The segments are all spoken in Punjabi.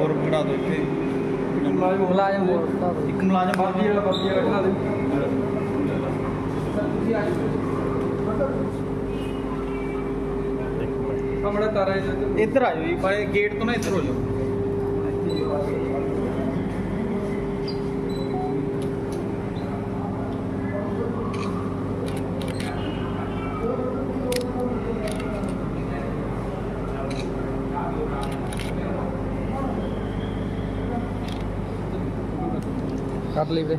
ਹੋਰ ਖੜਾ ਦੋ ਇੱਥੇ। ਮੁਲਾਜ਼ਮ ਹੋਰ ਬਤਾ ਦਿਓ। ਇੱਕ ਮੁਲਾਜ਼ਮ ਬਾਕੀ ਵਾਲਾ ਬਾਕੀ ਵਾਲਾ ਖੜਾ ਦੇ ਤਾਰਾ ਇੱਧਰ ਆ ਜਾਓ ਜੀ ਬਾਰੇ ਗੇਟ ਤੋਂ ਨਾ ਇੱਧਰ ਹੋ ਜਾਓ। ਕੱਟ ਲਈ ਵੀਰੇ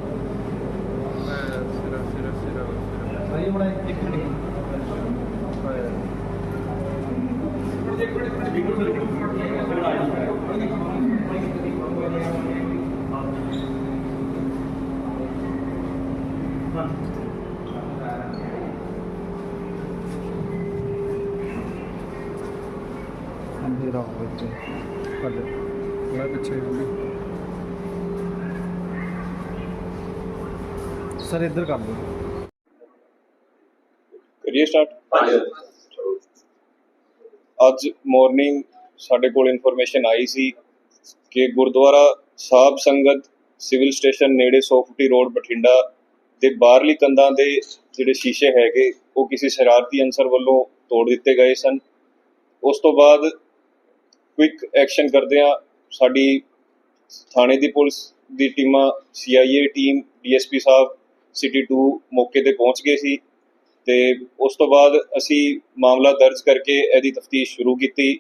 ਸਿਰਾ ਸਿਰਾ ਸਿਰਾ ਸਹੀ ਬਣਾ ਇੱਕ ਮਿੰਟ ਅੰਧੇਰਾ ਹੋ ਗਿਆ ਕੱਢ ਥੋੜਾ ਪਿੱਛੇ ਹੋ ਗਿਆ ਸਰ ਇੱਧਰ ਕਰ ਦਿਓ ਕਰੀਏ ਸਟਾਰਟ ਅੱਜ ਮਾਰਨਿੰਗ ਸਾਡੇ ਕੋਲ ਇਨਫੋਰਮੇਸ਼ਨ ਆਈ ਸੀ ਕਿ ਗੁਰਦੁਆਰਾ ਸਾਹਿਬ ਸੰਗਤ ਸਿਵਲ ਸਟੇਸ਼ਨ ਨੇੜੇ ਸੋਫਟੀ ਰੋਡ ਬਠਿੰਡਾ ਦੇ ਬਾਹਰਲੀ ਕੰਧਾਂ ਦੇ ਜਿਹੜੇ ਸ਼ੀਸ਼ੇ ਹੈਗੇ ਉਹ ਕਿਸੇ ਸ਼ਰਾਰਤੀ ਅਨਸਰ ਵੱਲੋਂ ਤੋੜ ਦਿੱਤੇ ਗਏ ਸਨ। ਉਸ ਤੋਂ ਬਾਅਦ ਕੁਇਕ ਐਕਸ਼ਨ ਕਰਦਿਆਂ ਸਾਡੀ ਥਾਣੇ ਦੀ ਪੁਲਿਸ ਦੀ ਟੀਮਾਂ ਸੀਆਈਏ ਟੀਮ ਡੀਐਸਪੀ ਸਾਹਿਬ ਸਿਟੀ 2 ਮੌਕੇ ਤੇ ਪਹੁੰਚ ਗਏ ਸੀ ਤੇ ਉਸ ਤੋਂ ਬਾਅਦ ਅਸੀਂ ਮਾਮਲਾ ਦਰਜ ਕਰਕੇ ਇਹਦੀ ਤਫਤੀਸ਼ ਸ਼ੁਰੂ ਕੀਤੀ।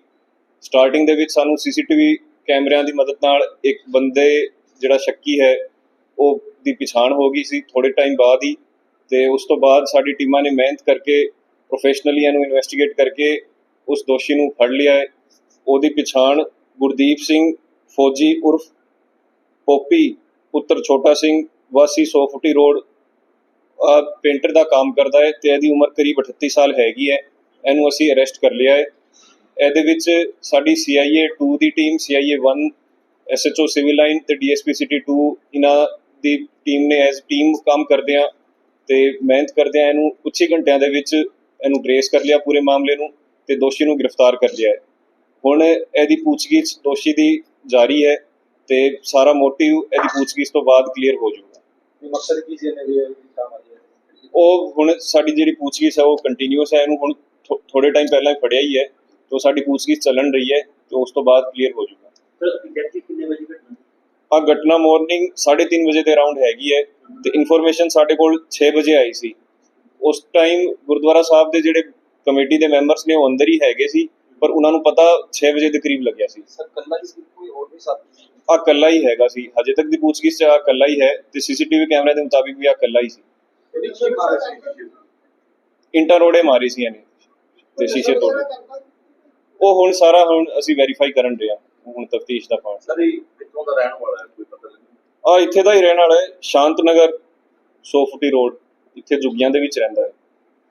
ਸਟਾਰਟਿੰਗ ਦੇ ਵਿੱਚ ਸਾਨੂੰ ਸੀਸੀਟੀਵੀ ਕੈਮਰਿਆਂ ਦੀ ਮਦਦ ਨਾਲ ਇੱਕ ਬੰਦੇ ਜਿਹੜਾ ਸ਼ੱਕੀ ਹੈ, ਉਹ ਦੀ ਪਛਾਣ ਹੋ ਗਈ ਸੀ ਥੋੜੇ ਟਾਈਮ ਬਾਅਦ ਹੀ ਤੇ ਉਸ ਤੋਂ ਬਾਅਦ ਸਾਡੀ ਟੀਮਾਂ ਨੇ ਮਿਹਨਤ ਕਰਕੇ ਪ੍ਰੋਫੈਸ਼ਨਲੀ ਇਹਨੂੰ ਇਨਵੈਸਟੀਗੇਟ ਕਰਕੇ ਉਸ ਦੋਸ਼ੀ ਨੂੰ ਫੜ ਲਿਆ ਹੈ। ਉਹਦੀ ਪਛਾਣ ਗੁਰਦੀਪ ਸਿੰਘ, ਫੌਜੀ ਉਰਫ ਪੋਪੀ, ਪੁੱਤਰ ਛੋਟਾ ਸਿੰਘ, ਵਾਸੀ ਸੌ ਫੁੱਟੀ ਰੋਡ ਪੇਂਟਰ ਦਾ ਕੰਮ ਕਰਦਾ ਹੈ ਤੇ ਇਹਦੀ ਉਮਰ ਕਰੀਬ 38 ਸਾਲ ਹੈਗੀ ਹੈ। ਇਹਨੂੰ ਅਸੀਂ ਅਰੈਸਟ ਕਰ ਲਿਆ ਹੈ। ਇਹਦੇ ਵਿੱਚ ਸਾਡੀ CIA 2 ਦੀ team CIA 1 SHO civil line ਤੇ DSP ਸਿਟੀ 2 ਇਹਨਾਂ ਦੀ ਟੀਮ ਨੇ ਐਜ਼ ਟੀਮ ਕੰਮ ਕਰਦੇ ਆ ਤੇ ਮਿਹਨਤ ਕਰਦੇ ਆ ਇਹਨੂੰ ਕੁਝ ਹੀ ਘੰਟਿਆਂ ਦੇ ਵਿੱਚ ਇਹਨੂੰ ਟ੍ਰੇਸ ਕਰ ਲਿਆ ਪੂਰੇ ਮਾਮਲੇ ਨੂੰ ਤੇ ਦੋਸ਼ੀ ਨੂੰ ਗ੍ਰਿਫਤਾਰ ਕਰ ਲਿਆ ਹੈ। ਹੁਣ ਇਹਦੀ ਪੁੱਛਗਿੱਛ ਦੋਸ਼ੀ ਦੀ ਜਾਰੀ ਹੈ ਤੇ ਸਾਰਾ ਮੋਟਿਵ ਇਹਦੀ ਪੁੱਛਗਿੱਛ ਤੋਂ ਬਾਅਦ ਕਲੀਅਰ ਹੋ ਜਾਊਗਾ। ਮਕਸਦ ਕੀ ਸੀ ਇਹਨੇ ਵੀ ਕੰਮ ਜੀ ਉਹ ਹੁਣ ਸਾਡੀ ਜਿਹੜੀ ਪੁੱਛਗਿੱਛ ਹੈ ਉਹ ਕੰਟੀਨਿਊਸ ਹੈ ਇਹਨੂੰ ਹੁਣ ਥੋੜੇ ਟਾਈਮ ਪਹਿਲਾਂ ਫੜਿਆ ਹੀ ਹੈ ਤੇ ਸਾਡੀ ਪੁੱਛਗਿੱਛ ਚੱਲਣ ਰਹੀ ਹੈ ਤੇ ਉਸ ਤੋਂ ਬਾਅਦ ਕਲੀਅਰ ਹੋ ਜਾਊਗਾ। ਸਰ ਐਗਜ਼ੈਕਟਲੀ ਕਿੰਨੇ ਵਜੇ ਘਟਨਾ? ਆ ਘਟਨਾ ਮਾਰਨਿੰਗ 3:30 ਵਜੇ ਦੇ ਅਰਾਊਂਡ ਹੈਗੀ ਹੈ ਤੇ ਇਨਫੋਰਮੇਸ਼ਨ ਸਾਡੇ ਕੋਲ 6 ਵਜੇ ਆਈ ਸੀ। ਉਸ ਟਾਈਮ ਗੁਰਦੁਆਰਾ ਸਾਹਿਬ ਦੇ ਜਿਹੜੇ ਕਮੇਟੀ ਦੇ ਮੈਂਬਰਸ ਨੇ ਉਹ ਅੰਦਰ ਹੀ ਹੈਗੇ ਸੀ ਪਰ ਉਹਨਾਂ ਨੂੰ ਪਤਾ 6 ਵਜੇ ਦੇ ਕਰੀਬ ਲੱਗਿਆ ਸੀ। ਸਰ ਕੱਲਾ ਹੀ ਸੀ ਕੋਈ ਹੋਰ ਵੀ ਸਾਥੀ ਆ ਕੱਲਾ ਹੀ ਹੈਗਾ ਸੀ। ਹਜੇ ਤੱਕ ਦੀ ਪੁੱਛਗਿੱਛ 'ਚ ਆ ਕੱਲਾ ਹੀ ਹੈ ਤੇ ਸੀਸੀਟੀਵੀ ਕੈਮਰੇ ਦੇ ਮੁਤਾਬਿਕ ਵੀ ਆ ਕੱਲਾ ਹੀ ਸੀ। ਇਹਦੀ ਕੀ ਮਾਰ ਸੀ ਇੰਟਾ ਰੋੜੇ ਮਾਰੀ ਸੀ ਇਹਨੇ ਤੇ ਸ਼ੀਸ਼ੇ ਤੋੜੇ ਉਹ ਹੁਣ ਸਾਰਾ ਹੁਣ ਅਸੀਂ ਵੈਰੀਫਾਈ ਕਰਨ ਰਹੇ ਹੁਣ ਤਫਤੀਸ਼ ਦਾ ਪਾਰਟ ਸਰ ਇਹ ਕਿੱਥੋਂ ਦਾ ਰਹਿਣ ਵਾਲਾ ਹੈ ਕੋਈ ਪਤਾ ਨਹੀਂ। ਆ ਇੱਥੇ ਦਾ ਹੀ ਰਹਿਣ ਵਾਲਾ ਹੈ ਸ਼ਾਂਤ ਨਗਰ ਸੋਫਟੀ ਰੋਡ ਇੱਥੇ ਜੁਗੀਆਂ ਦੇ ਵਿੱਚ ਰਹਿੰਦਾ ਹੈ।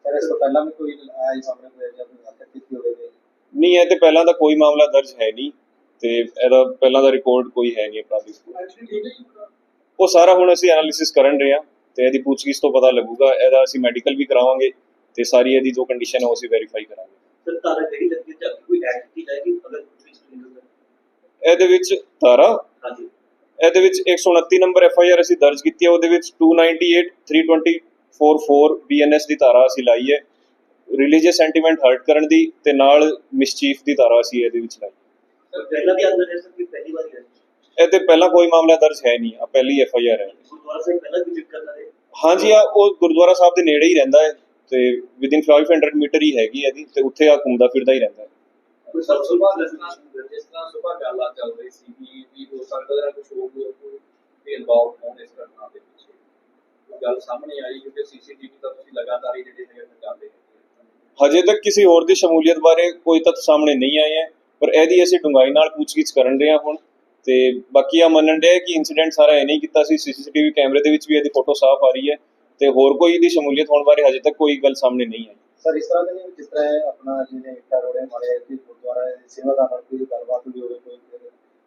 ਸਰ ਇਸ ਤੋਂ ਪਹਿਲਾਂ ਵੀ ਕੋਈ ਆਇਆ ਹੀ ਸਾਹਮਣੇ ਹੋਇਆ ਜਾਂ ਕੋਈ ਹੱਥ ਕੀਤੀ ਹੋਵੇ ਨਹੀਂ ਇਹ ਤੇ ਪਹਿਲਾਂ ਦਾ ਕੋਈ ਮਾਮਲਾ ਦਰਜ ਹੈ ਨਹੀਂ ਤੇ ਇਹਦਾ ਪਹਿਲਾਂ ਦਾ ਰਿਕਾਰਡ ਕੋਈ ਹੈ ਨਹੀਂ ਅਪਰਾਧੀ। ਉਹ ਸਾਰਾ ਹੁਣ ਅਸੀਂ ਐਨਾਲਿਸਿਸ ਕਰਨ ਰਹੇ ਹਾਂ ਤੇ ਇਹਦੀ ਪੁੱਛਗਿੱਛ ਤੋਂ ਪਤਾ ਲੱਗੂਗਾ ਇਹਦਾ ਅਸੀਂ ਮੈਡੀਕਲ ਵੀ ਕਰਾਵਾਂਗੇ ਤੇ ਸਾਰੀ ਇਹਦੀ ਜੋ ਕੰਡੀਸ਼ਨ ਹੈ ਉਹ ਅਸੀਂ ਵੈਰੀਫਾਈ ਕਰਾਂਗੇ। ਸਰ ਤਾਰਾ ਕਿਹੜੀ ਲੱਗੀ ਜਾਂ ਕੋਈ ਐਕਟ ਕੀ ਜਾਏਗੀ ਅਗਰ ਇਹਦੇ ਵਿੱਚ ਧਾਰਾ ਹਾਂਜੀ। ਇਹਦੇ ਵਿੱਚ 129 ਨੰਬਰ ਐਫ ਆਈ ਆਰ ਅਸੀਂ ਦਰਜ ਕੀਤੀ ਹੈ ਉਹਦੇ ਵਿੱਚ 298 324 ਬੀਐਨਐਸ ਦੀ ਧਾਰਾ ਅਸੀਂ ਲਾਈ ਹੈ। ਰਿਲੀਜੀਅਸ ਸੈਂਟੀਮੈਂਟ ਹਰਟ ਕਰਨ ਦੀ ਤੇ ਨਾਲ ਮਿਸਚੀਫ ਦੀ ਧਾਰਾ ਅਸੀਂ ਇਹਦੇ ਵਿੱਚ ਲਾਈ ਸਰ ਪਹਿਲਾਂ ਵੀ ਅੰਦਰ ਹੈ ਸਰ ਕਿ ਪਹਿਲੀ ਵਾਰ ਹੈ ਇਹ ਤੇ ਪਹਿਲਾਂ ਕੋਈ ਮਾਮਲਾ ਦਰਜ ਹੈ ਨਹੀਂ ਆ ਪਹਿਲੀ ਐਫ ਆਈ ਆਰ ਹੈ। ਗੁਰਦੁਆਰਾ ਸਾਹਿਬ ਪਹਿਲਾਂ ਵੀ ਜ਼ਿਕਰ ਕਰ ਰਹੇ? ਹਾਂਜੀ ਆ ਉਹ ਗੁਰਦੁਆਰਾ ਸਾਹਿਬ ਦੇ ਨੇੜੇ ਹੀ ਰਹਿੰਦਾ ਹੈ ਤੇ ਵਿਦਿਨ 500 ਮੀਟਰ ਹੀ ਹੈਗੀ ਇਹਦੀ ਤੇ ਉੱਥੇ ਆ ਘੁੰਮਦਾ ਫਿਰਦਾ ਹੀ ਰਹਿੰਦਾ ਹੈ। ਕੋਈ ਸਭ ਸੁਭਾ ਜਿਸ ਤਰ੍ਹਾਂ ਸੁਭਾ ਗੱਲਾਂ ਚੱਲ ਰਹੀ ਸੀ ਕਿ ਵੀ ਹੋ ਸਕਦਾ ਹੈ ਕੁਝ ਹੋਰ ਲੋਕ ਵੀ ਇਨਵੋਲਵ ਹੋਣ ਇਸ ਘਟਨਾ ਦੇ ਪਿੱਛੇ। ਉਹ ਗੱਲ ਸਾਹਮਣੇ ਆਈ ਕਿਉਂਕਿ ਸੀਸੀਟੀਵੀ ਤਾਂ ਤੁਸੀਂ ਲਗਾਤਾਰ ਹੀ ਜਿਹੜੇ ਹੈਗੇ ਜਾਂਦੇ ਹਜੇ ਤੱਕ ਕਿਸੇ ਹੋਰ ਦੀ ਸ਼ਮੂਲੀਅਤ ਬਾਰੇ ਕੋਈ ਤੱਥ ਸਾਹਮਣੇ ਨਹੀਂ ਆਏ ਹੈ ਪਰ ਇਹਦੀ ਅਸੀਂ ਡੂੰਘਾਈ ਨਾਲ ਪੁੱਛਗਿੱਛ ਕਰਨ ਰਹੇ ਹਾਂ ਹੁਣ। ਤੇ ਬਾਕੀ ਆ ਮੰਨਣ ਦੇ ਕਿ ਇਨਸੀਡੈਂਟ ਸਾਰਾ ਇਹ ਨਹੀਂ ਕੀਤਾ ਸੀ ਸੀਸੀਟੀਵੀ ਕੈਮਰੇ ਦੇ ਵਿੱਚ ਵੀ ਇਹਦੀ ਫੋਟੋ ਸਾਫ਼ ਆ ਰਹੀ ਹੈ ਤੇ ਹੋਰ ਕੋਈ ਦੀ ਸ਼ਮੂਲੀਅਤ ਹੋਣ ਬਾਰੇ ਹਜੇ ਤੱਕ ਕੋਈ ਗੱਲ ਸਾਹਮਣੇ ਨਹੀਂ ਆਈ। ਸਰ ਇਸ ਤਰ੍ਹਾਂ ਦੇ ਨਹੀਂ ਜਿਸ ਤਰ੍ਹਾਂ ਇਹ ਆਪਣਾ ਜਿਹਨੇ ਇੱਟਾਂ ਰੋੜੇ ਮਾਰੇ ਕਿ ਗੁਰਦੁਆਰਾ ਦੇ ਸੇਵਾਦਾਰ ਨਾਲ ਕੋਈ ਗੱਲਬਾਤ ਹੋਈ ਹੋਵੇ ਕੋਈ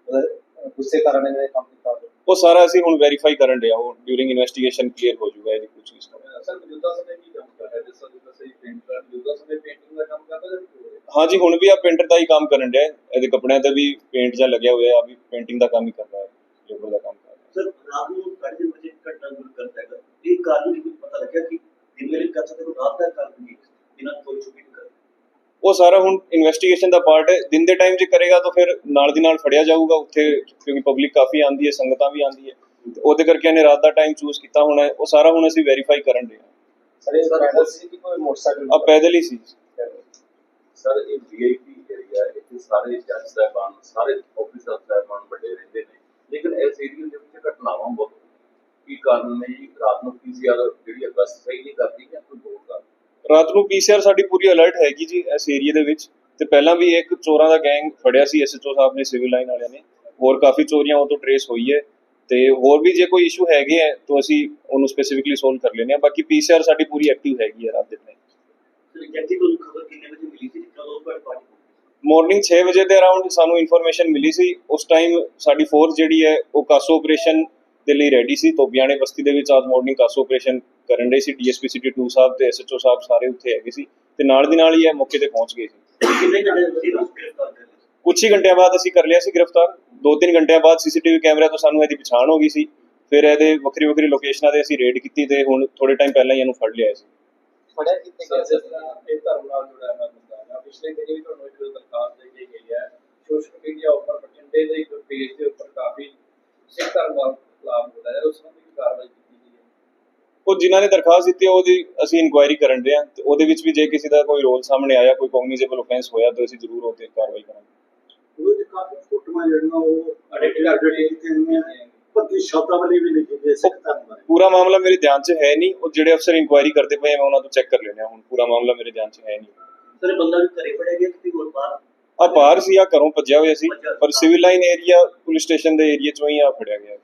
ਉਹਦੇ ਗੁੱਸੇ ਕਾਰਨ ਇਹਨੇ ਕੰਮ ਕੀਤਾ ਹੋਵੇ। ਉਹ ਸਾਰਾ ਅਸੀਂ ਹੁਣ ਵੈਰੀਫਾਈ ਕਰਨ ਰਹੇ ਉਹ ਡਿਊਰਿੰਗ ਇਨਵੈਸਟੀਗੇਸ਼ਨ ਕਲੀਅਰ ਹੋ ਜਾਊਗਾ ਇਹਦੀ ਪੁੱਛਗਿੱਛ ਤੋਂ। ਸਰ ਮੌਜੂਦਾ ਸਮੇਂ ਕੀ ਕੰਮ ਕਰ ਰਿਹਾ ਜਿਸ ਤਰ੍ਹਾਂ ਤੁਸੀਂ ਪੇਂਟਰ ਮੌਜੂਦਾ ਸਮੇਂ ਪੇਂਟਿੰਗ ਦਾ ਕੰਮ ਕਰਦਾ ਜਾਂ ਕੋਈ ਹੋਰ ਹੈ? ਹਾਂਜੀ ਹੁਣ ਵੀ ਆ ਪੇਂਟਰ ਦਾ ਹੀ ਕੰਮ ਕਰਨ ਡਿਆ। ਇਹਦੇ ਕੱਪੜਿਆਂ ਤੇ ਵੀ ਪੇਂਟ ਜਾਂ ਲੱਗਿਆ ਹੋਇਆ ਆ ਵੀ ਪੇਂਟਿੰਗ ਦਾ ਕੰਮ ਹੀ ਕਰ ਰਿਹਾ ਹੈ ਲੇਬਰ ਦਾ ਕੰਮ ਕਰ ਰਿਹਾ ਹੈ। ਸਰ ਰਾਤ ਨੂੰ ਸਾਢੇ ਤਿੰਨ ਵਜੇ ਘਟਨਾ ਗੁਰ ਕਰਦਾ ਹੈਗਾ। ਇਹ ਕਾਰਨ ਨਹੀਂ ਕੁਝ ਪਤਾ ਲੱਗਿਆ ਕਿ ਦਿਨ ਵੇਲੇ ਸਕਦੇ ਹੋ ਰਾਤ ਦਾ ਕਾਰਨ ਵੀ ਬਿਨਾਂ ਕੋਈ ਛੁੱਟੀ ਨਹੀਂ ਕਰਦੇ। ਉਹ ਸਾਰਾ ਹੁਣ ਇਨਵੈਸਟੀਗੇਸ਼ਨ ਦਾ ਪਾਰਟ ਹੈ। ਦਿਨ ਦੇ ਟਾਈਮ 'ਚ ਕਰੇਗਾ ਤਾਂ ਫਿਰ ਨਾਲ ਦੀ ਨਾਲ ਫੜਿਆ ਜਾਊਗਾ। ਉੱਥੇ ਕਿਉਂਕਿ ਪਬਲਿਕ ਕਾਫੀ ਆਂਦੀ ਹੈ ਸੰਗਤਾਂ ਵੀ ਆਂਦੀ ਹੈ। ਤੇ ਉਹਦੇ ਕਰਕੇ ਇਹਨੇ ਰਾਤ ਦਾ ਟਾਈਮ ਚੂਜ਼ ਕੀਤਾ ਹੋਣਾ ਹੈ। ਉਹ ਸਾਰਾ ਹੁਣ ਅਸੀਂ ਵੈਰੀਫਾਈ ਕਰਨ ਦੇ ਸਰ ਇਹ ਪੈਦਲ ਸੀ ਕਿ ਕੋਈ ਮੋਟਰਸਾਈਕਲ ਆ ਪੈਦਲ ਹੀ ਸੀ। ਸਰ, ਇਹ ਵੀਆਈਪੀ ਏਰੀਆ ਇੱਥੇ ਸਾਰੇ ਜੱਜ ਸਾਹਿਬਾਨ, ਸਾਰੇ ਆਫੀਸਰ ਸਾਹਿਬਾਨ ਵੱਡੇ ਰਹਿੰਦੇ ਨੇ। ਲੇਕਿਨ ਇਸ ਏਰੀਆ ਦੇ ਵਿੱਚ ਘਟਨਾਵਾਂ ਬਹੁਤ ਕੀ ਕਾਰਨ ਨੇ ਜੀ? ਰਾਤ ਨੂੰ ਪੀਸੀਆਰ ਜਿਹੜੀ ਹੈ ਸਹੀ ਨਹੀਂ ਕਰਦੀ ਜਾਂ ਕੋਈ ਹੋਰ ਕਾਰਨ? ਰਾਤ ਨੂੰ ਪੀਸੀਆਰ ਸਾਡੀ ਪੂਰੀ ਅਲਰਟ ਹੈਗੀ ਜੀ ਇਸ ਏਰੀਆ ਦੇ ਵਿੱਚ। ਤੇ ਪਹਿਲਾਂ ਵੀ ਇੱਕ ਚੋਰਾਂ ਦਾ ਗੈਂਗ ਫੜਿਆ ਸੀ ਐਸਐਚਓ ਸਾਹਿਬ ਨੇ ਸਿਵਲ ਲਾਈਨ ਵਾਲਿਆਂ ਨੇ। ਹੋਰ ਕਾਫੀ ਚੋਰੀਆਂ ਉਹ ਤੋਂ ਟਰੇਸ ਹੋਈ ਹੈ। ਤੇ ਹੋਰ ਵੀ ਜੇ ਕੋਈ ਇਸ਼ੂ ਹੈਗੇ ਹੈ ਤਾਂ ਅਸੀਂ ਉਹਨੂੰ ਸਪੈਸੀਫਿਕਲੀ ਸੋਲਵ ਕਰ ਲੈਂਦੇ ਹਾਂ। ਬਾਕੀ ਪੀਸੀਆਰ ਸਾਡੀ ਪੂਰੀ ਐਕਟਿਵ ਹੈਗੀ ਆ ਰਾਤ ਦੇ ਟਾਈਮ ਐਗਜ਼ੈਕਟਲੀ ਤੁਹਾਨੂੰ ਖਬਰ ਕਿੰਨੇ ਵਜੇ ਮਿਲੀ ਸੀ ਕਦੋਂ ਪਰ ਪਾਰਟੀ ਮਾਰਨਿੰਗ 6 ਵਜੇ ਦੇ ਅਰਾਊਂਡ ਸਾਨੂੰ ਇਨਫੋਰਮੇਸ਼ਨ ਮਿਲੀ ਸੀ। ਉਸ ਟਾਈਮ ਸਾਡੀ ਫੋਰਸ ਜਿਹੜੀ ਹੈ ਉਹ ਕਾਸੋ ਆਪਰੇਸ਼ਨ ਦੇ ਲਈ ਰੈਡੀ ਸੀ। ਤੋਬਿਆਣੇ ਬਸਤੀ ਦੇ ਵਿੱਚ ਅੱਜ ਮਾਰਨਿੰਗ ਕਾਸੋ ਆਪਰੇਸ਼ਨ ਕਰਨ ਰਹੀ ਸੀ। ਡੀਐਸਪੀ ਸਿਟੀ 2 ਸਾਹਿਬ ਤੇ ਐਸਐਚਓ ਸਾਹਿਬ ਸਾਰੇ ਉੱਥੇ ਹੈਗੇ ਸੀ ਤੇ ਨਾਲ ਦੀ ਨਾਲ ਹੀ ਇਹ ਮੌਕੇ ਤੇ ਪਹੁੰਚ ਗਏ ਸੀ। ਕਿੰਨੇ ਘੰਟੇ ਕੁਝ ਹੀ ਘੰਟਿਆਂ ਬਾਅਦ ਅਸੀਂ ਕਰ ਲਿਆ ਸੀ ਗ੍ਰਿਫਤਾਰ। ਦੋ ਤਿੰਨ ਘੰਟਿਆਂ ਬਾਅਦ ਸੀਸੀਟੀਵੀ ਕੈਮਰਾ ਤੋਂ ਸਾਨੂੰ ਇਹਦੀ ਪਛਾਣ ਹੋ ਗਈ ਸੀ। ਫਿਰ ਇਹਦੇ ਵੱਖਰੀ ਵੱਖਰੀ ਲੋਕੇਸ਼ਨਾਂ ਤੇ ਅਸੀਂ ਰੇਡ ਕੀਤੀ ਤੇ ਹੁਣ ਥੋੜੇ ਟਾਈਮ ਪਹਿਲਾਂ ਹੀ ਇਹਨੂੰ ਫੜ ਲਿਆ ਸੀ। ਫੜਿਆ ਕਿੱਥੇ ਗਿਆ ਜਿਸ ਸੀ? ਤਰ੍ਹਾਂ ਇਹ ਧਰਮ ਨਾਲ ਜੁੜਿਆ ਹੋਇਆ ਬੰਦਾ ਹੈ ਪਿਛਲੇ ਦਿਨੀ ਵੀ ਤੁਹਾਨੂੰ ਇੱਕ ਦਰਖਾਸਤ ਦੇ ਕੇ ਗਈ ਹੈ ਸੋਸ਼ਲ ਮੀਡੀਆ ਉੱਪਰ ਬਠਿੰਡੇ ਦੇ ਇੱਕ ਪੇਜ ਦੇ ਉੱਪਰ ਕਾਫੀ ਸਿੱਖ ਧਰਮ ਨਾਲ ਖਿਲਾਫ ਹੋ ਰਿਹਾ ਹੈ ਉਸ ਸੰਬੰਧੀ ਵੀ ਕਾਰਵਾਈ ਕੀਤੀ ਗਈ ਹੈ। ਉਹ ਜਿਨ੍ਹਾਂ ਨੇ ਦਰਖਾਸਤ ਦਿੱਤੀ ਹੈ ਉਹਦੀ ਅਸੀਂ ਇਨਕੁਆਇਰੀ ਕਰਨ ਦੇ ਆ ਤੇ ਉਹਦੇ ਵਿੱਚ ਵੀ ਜੇ ਕਿਸੇ ਦਾ ਕੋਈ ਰੋਲ ਸਾਹਮਣੇ ਆਇਆ ਕੋਈ ਕੌਗਨੀਜ਼ੇਬਲ ਆਫੈਂਸ ਹੋਇਆ ਤਾਂ ਅਸੀਂ ਜ਼ਰੂਰ ਉਹ ਤੇ ਕਾਰਵਾਈ ਕਰਾਂਗੇ। ਉਹਦੇ ਕਾਫੀ ਫੋਟੋਆਂ ਜਿਹੜੀਆਂ ਉਹ ਕੀਤੀਆਂ ਹੋਈਆਂ ਨੇ। ਪਤੀ ਸ਼ਬਦਾਵਲੀ ਵੀ ਲਿਖੀ ਹੋਈ ਹੈ ਸਿੱਖ ਧਰਮ ਬਾਰੇ ਪੂਰਾ ਮਾਮਲਾ ਮੇਰੇ ਧਿਆਨ 'ਚ ਹੈ ਨਹੀਂ। ਉਹ ਜਿਹੜੇ ਅਫਸਰ ਇਨਕੁਆਇਰੀ ਕਰਦੇ ਪਏ ਆ ਮੈਂ ਉਹਨਾਂ ਤੋਂ ਚੈੱਕ ਕਰ ਲੈਣਾ ਹੁਣ ਪੂਰਾ ਮਾਮਲਾ ਮੇਰੇ ਧਿਆਨ 'ਚ ਹੈ ਨਹੀਂ। ਸਰ ਇਹ ਬੰਦਾ ਵੀ ਘਰੇ ਫੜਿਆ ਗਿਆ ਕਿ ਹੋਰ ਬਾਹਰ? ਆ ਬਾਹਰ ਸੀ ਆ ਘਰੋਂ ਭੱਜਿਆ ਹੋਇਆ ਸੀ। ਪਰ civil line area police station ਦੇ ਏਰੀਆ 'ਚੋਂ ਹੀ ਆ ਫੜਿਆ ਗਿਆ।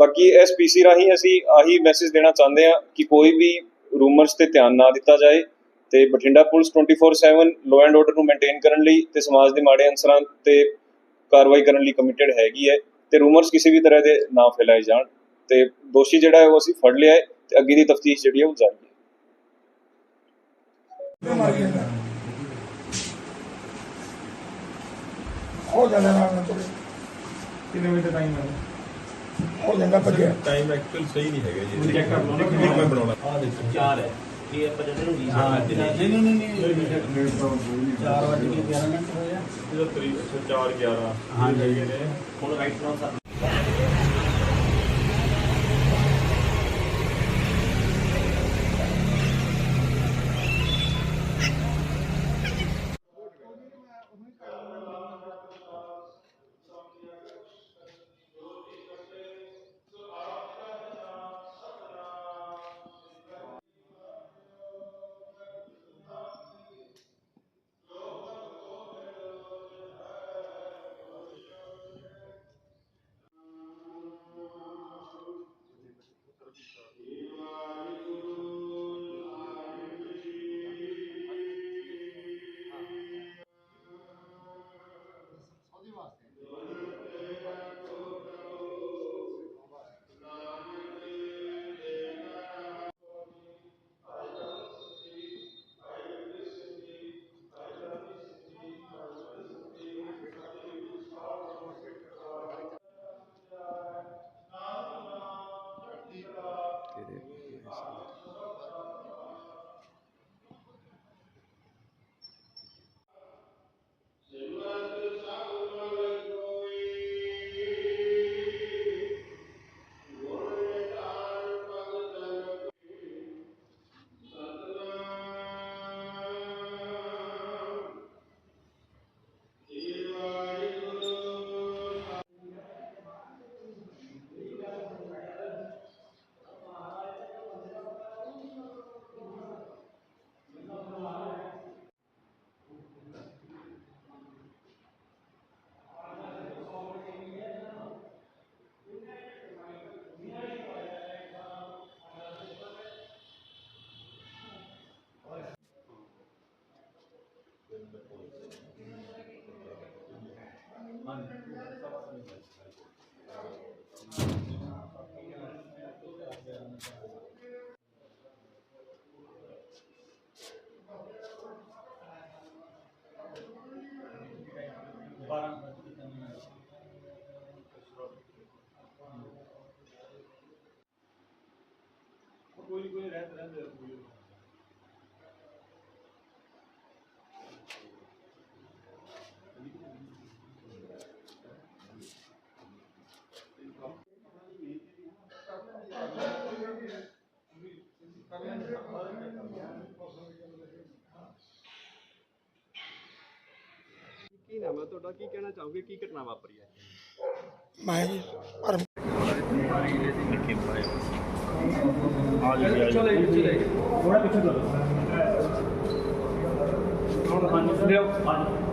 ਬਾਕੀ ਇਸ ਪੀਸੀ ਰਾਹੀਂ ਅਸੀਂ ਆਹੀ ਮੈਸੇਜ ਦੇਣਾ ਚਾਹੁੰਦੇ ਆ ਕਿ ਕੋਈ ਵੀ ਰੂਮਰਸ ਤੇ ਧਿਆਨ ਨਾ ਦਿੱਤਾ ਜਾਏ ਤੇ Bathinda police 24/7 law and order ਨੂੰ ਮੇਨਟੇਨ ਕਰਨ ਲਈ ਤੇ ਸਮਾਜ ਦੇ ਮਾੜੇ ਅਨਸਰਾਂ ਤੇ ਕਾਰਵਾਈ ਕਰਨ ਲਈ ਕਮਿਟਡ ਹੈਗੀ ਹੈ। ਤੇ ਰੂਮਰਸ ਕਿਸੇ ਵੀ ਤਰ੍ਹਾਂ ਦੇ ਨਾ ਫੈਲਾਏ ਜਾਣ ਤੇ ਦੋਸ਼ੀ ਜਿਹੜਾ ਹੈ ਉਹ ਅਸੀਂ ਫੜ ਲਿਆ ਹੈ ਤੇ ਅੱਗੇ ਦੀ ਤਫਤੀਸ਼ ਜਿਹੜੀ ਹੈ ਉਹ ਜਾਰੀ ਹੈ। ਹੋ ਜਾਂਦਾ ਨਾਲ ਤੋਂ ਕਿੰਨੇ ਵਜੇ ਟਾਈਮ ਹੈ? ਹੋ ਜਾਂਦਾ ਭੱਜਿਆ। ਟਾਈਮ ਐਕਚੁਅਲ ਸਹੀ ਨਹੀਂ ਹੈਗਾ ਜੀ। ਚੈੱਕ ਕਰ ਲਓ ਨਾ। ਮੈਂ ਬਣਾਉਣਾ। ਆ ਦੇਖੋ ਚਾਰ ਹੈ। ਇਹ ਆਪਾਂ ਜਦੋਂ ਨੂੰ ਹਾਂ ਨਹੀਂ ਨਹੀਂ ਨਹੀਂ ਨਹੀਂ 4 ਵਜੇ 11 ਮਿੰਟ ਹੋਏ ਆ ਇਹਦਾ ਤਰੀਕ 4 11 ਹਾਂਜੀ। ਨੇ ਹੁਣ ਰਾਈਟ ਨਾउ the police. ਤੁਹਾਡਾ ਕੀ ਕਹਿਣਾ ਚਾਹੋਗੇ? ਕੀ ਘਟਨਾ ਵਾਪਰੀ ਹੈ? ਮੈਂ ਜੀ ਧਰਮ ਚਲੇ ਚਲੇ ਥੋੜਾ ਪਿੱਛੇ ਕਰੋ ਹੁਣ ਪੰਜ ਲਿਓ ਪੰਜ